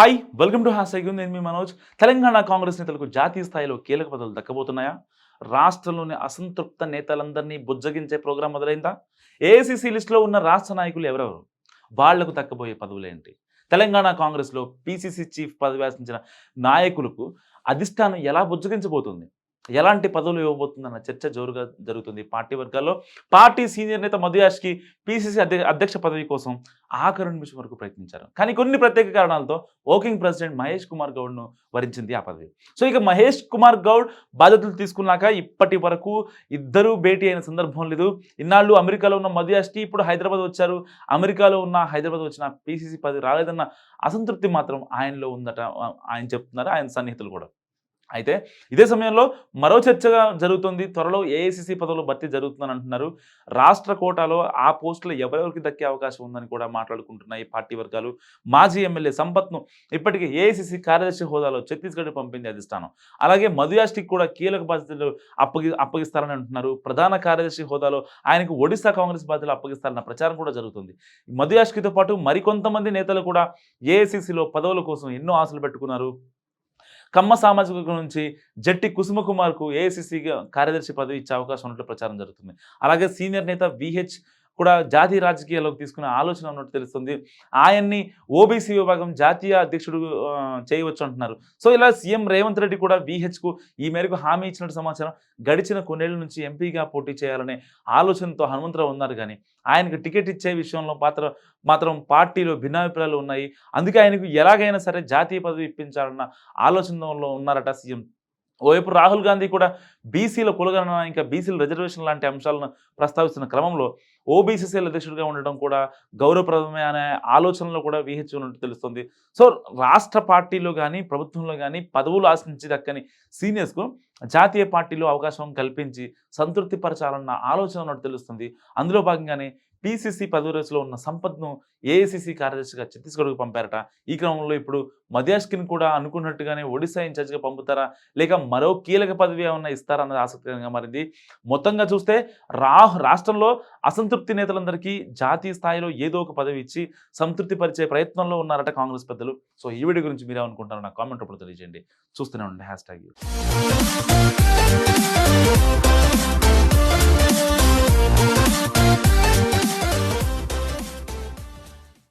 Hi welcome to has నేను మీ మనోజ్. తెలంగాణ కాంగ్రెస్ నేతలకు జాతీయ స్థాయిలో కీలక పదవులు దక్కబోతున్నాయా? రాష్ట్రంలోని అసంతృప్త నేతలందరినీ బుజ్జగించే ప్రోగ్రాం మొదలైందా? ఏఐసిసి లిస్టులో ఉన్న రాష్ట్ర నాయకులు ఎవరెవరు? వాళ్ళకు దక్కబోయే పదవులేంటి తెలంగాణ కాంగ్రెస్లో పిసిసి చీఫ్ పదవి ఆశించిన నాయకులకు అధిష్టానం ఎలా బుజ్జగించబోతుంది? ఎలాంటి పదవులు ఇవ్వబోతుందన్న చర్చ జోరుగా జరుగుతుంది. పార్టీ వర్గాల్లో పార్టీ సీనియర్ నేత మధుయాష్కి పిసిసి అధ్యక్ష పదవి కోసం ఆఖరు నిమిషం వరకు ప్రయత్నించారు. కానీ కొన్ని ప్రత్యేక కారణాలతో వర్కింగ్ ప్రెసిడెంట్ మహేష్ కుమార్ గౌడ్ను వరించింది ఆ పదవి. సో ఇక మహేష్ కుమార్ గౌడ్ బాధ్యతలు తీసుకున్నాక ఇప్పటి వరకు ఇద్దరూ భేటీ అయిన సందర్భం లేదు. ఇన్నాళ్ళు అమెరికాలో ఉన్న మధుయాష్కి ఇప్పుడు హైదరాబాద్ వచ్చారు. అమెరికాలో ఉన్న హైదరాబాద్ వచ్చిన పిసిసి పదవి రాలేదన్న అసంతృప్తి మాత్రం ఆయనలో ఉందట ఆయన చెప్తున్నారు ఆయన సన్నిహితులు కూడా. అయితే ఇదే సమయంలో మరో చర్చగా జరుగుతుంది. త్వరలో ఏఐసిసి పదవులు భర్తీ జరుగుతుందని అంటున్నారు. రాష్ట్ర కోటాలో ఆ పోస్టులు ఎవరెవరికి దక్కే అవకాశం ఉందని కూడా మాట్లాడుకుంటున్నాయి పార్టీ వర్గాలు. మాజీ ఎమ్మెల్యే సంపత్ను ఇప్పటికే ఏఐసిసి కార్యదర్శి హోదాలో ఛత్తీస్గఢ్ పంపింది అధిష్టానం. అలాగే మధుయాష్టికి కూడా కీలక బాధ్యతలు అప్పగి అప్పగిస్తారని అంటున్నారు. ప్రధాన కార్యదర్శి హోదాలో ఆయనకు ఒడిశా కాంగ్రెస్ బాధ్యతలు అప్పగిస్తారన్న ప్రచారం కూడా జరుగుతుంది. మధుయాష్కితో పాటు మరికొంతమంది నేతలు కూడా ఏఐసిసిలో పదవుల కోసం ఎన్నో ఆశలు పెట్టుకున్నారు. కమ్మ సామాజిక నుంచి జట్టి కుసుమకుమార్కు ఏఐసిసి కార్యదర్శి పదవి ఇచ్చే అవకాశం ఉన్నట్లు ప్రచారం జరుగుతుంది. అలాగే సీనియర్ నేత విహెచ్ కూడా జాతీయ రాజకీయాల్లోకి తీసుకునే ఆలోచన ఉన్నట్టు తెలుస్తుంది. ఆయన్ని ఓబీసీ విభాగం జాతీయ అధ్యక్షుడు చేయవచ్చు అంటున్నారు. సో ఇలా సీఎం రేవంత్ రెడ్డి కూడా వీహెచ్కు ఈ మేరకు హామీ ఇచ్చినట్టు సమాచారం. గడిచిన కొన్నేళ్ళ నుంచి ఎంపీగా పోటీ చేయాలనే ఆలోచనతో హనుమంతరావు ఉన్నారు కానీ ఆయనకు టికెట్ ఇచ్చే విషయంలో పాత్ర మాత్రం పార్టీలో భిన్నాభిప్రాయాలు ఉన్నాయి. అందుకే ఆయనకు ఎలాగైనా సరే జాతీయ పదవి ఇప్పించాలన్న ఆలోచనలో ఉన్నారట సీఎం. ఓవైపు రాహుల్ గాంధీ కూడా బీసీల కులగణన ఇంకా బీసీల రిజర్వేషన్ లాంటి అంశాలను ప్రస్తావిస్తున్న క్రమంలో ఓబీసీసీల అధ్యక్షుడిగా ఉండడం కూడా గౌరవప్రదమే అనే ఆలోచనలో కూడా విహెచ్ ఉన్నట్టు తెలుస్తుంది. సో రాష్ట్ర పార్టీలో కానీ ప్రభుత్వంలో కానీ పదవులు ఆశించి దక్కని సీనియర్స్కు జాతీయ పార్టీలో అవకాశం కల్పించి సంతృప్తి పరచాలన్న ఆలోచన ఉన్నట్టు తెలుస్తుంది. అందులో భాగంగానే పిసిసి పదవి రోజులో ఉన్న సంపత్ను ఏఐసిసి కార్యదర్శిగా ఛత్తీస్గఢ్కు పంపారట. ఈ క్రమంలో ఇప్పుడు మధ్యాష్కిని కూడా అనుకున్నట్టుగానే ఒడిశా ఇన్ఛార్జిగా పంపుతారా? లేక మరో కీలక పదవి ఏమన్నా ఇస్తారా అన్నది ఆసక్తికరంగా మారింది. మొత్తంగా చూస్తే రా రాష్ట్రంలో అసంతృప్తి నేతలందరికీ జాతీయ స్థాయిలో ఏదో ఒక పదవి ఇచ్చి సంతృప్తి పరిచే ప్రయత్నంలో ఉన్నారట కాంగ్రెస్ పెద్దలు. సో ఈ వీడియో గురించి మీరేమనుకుంటారో నా కామెంట్ రూపంలో తెలియజేయండి. చూస్తూనే ఉండండి. Hash tag. Thank you.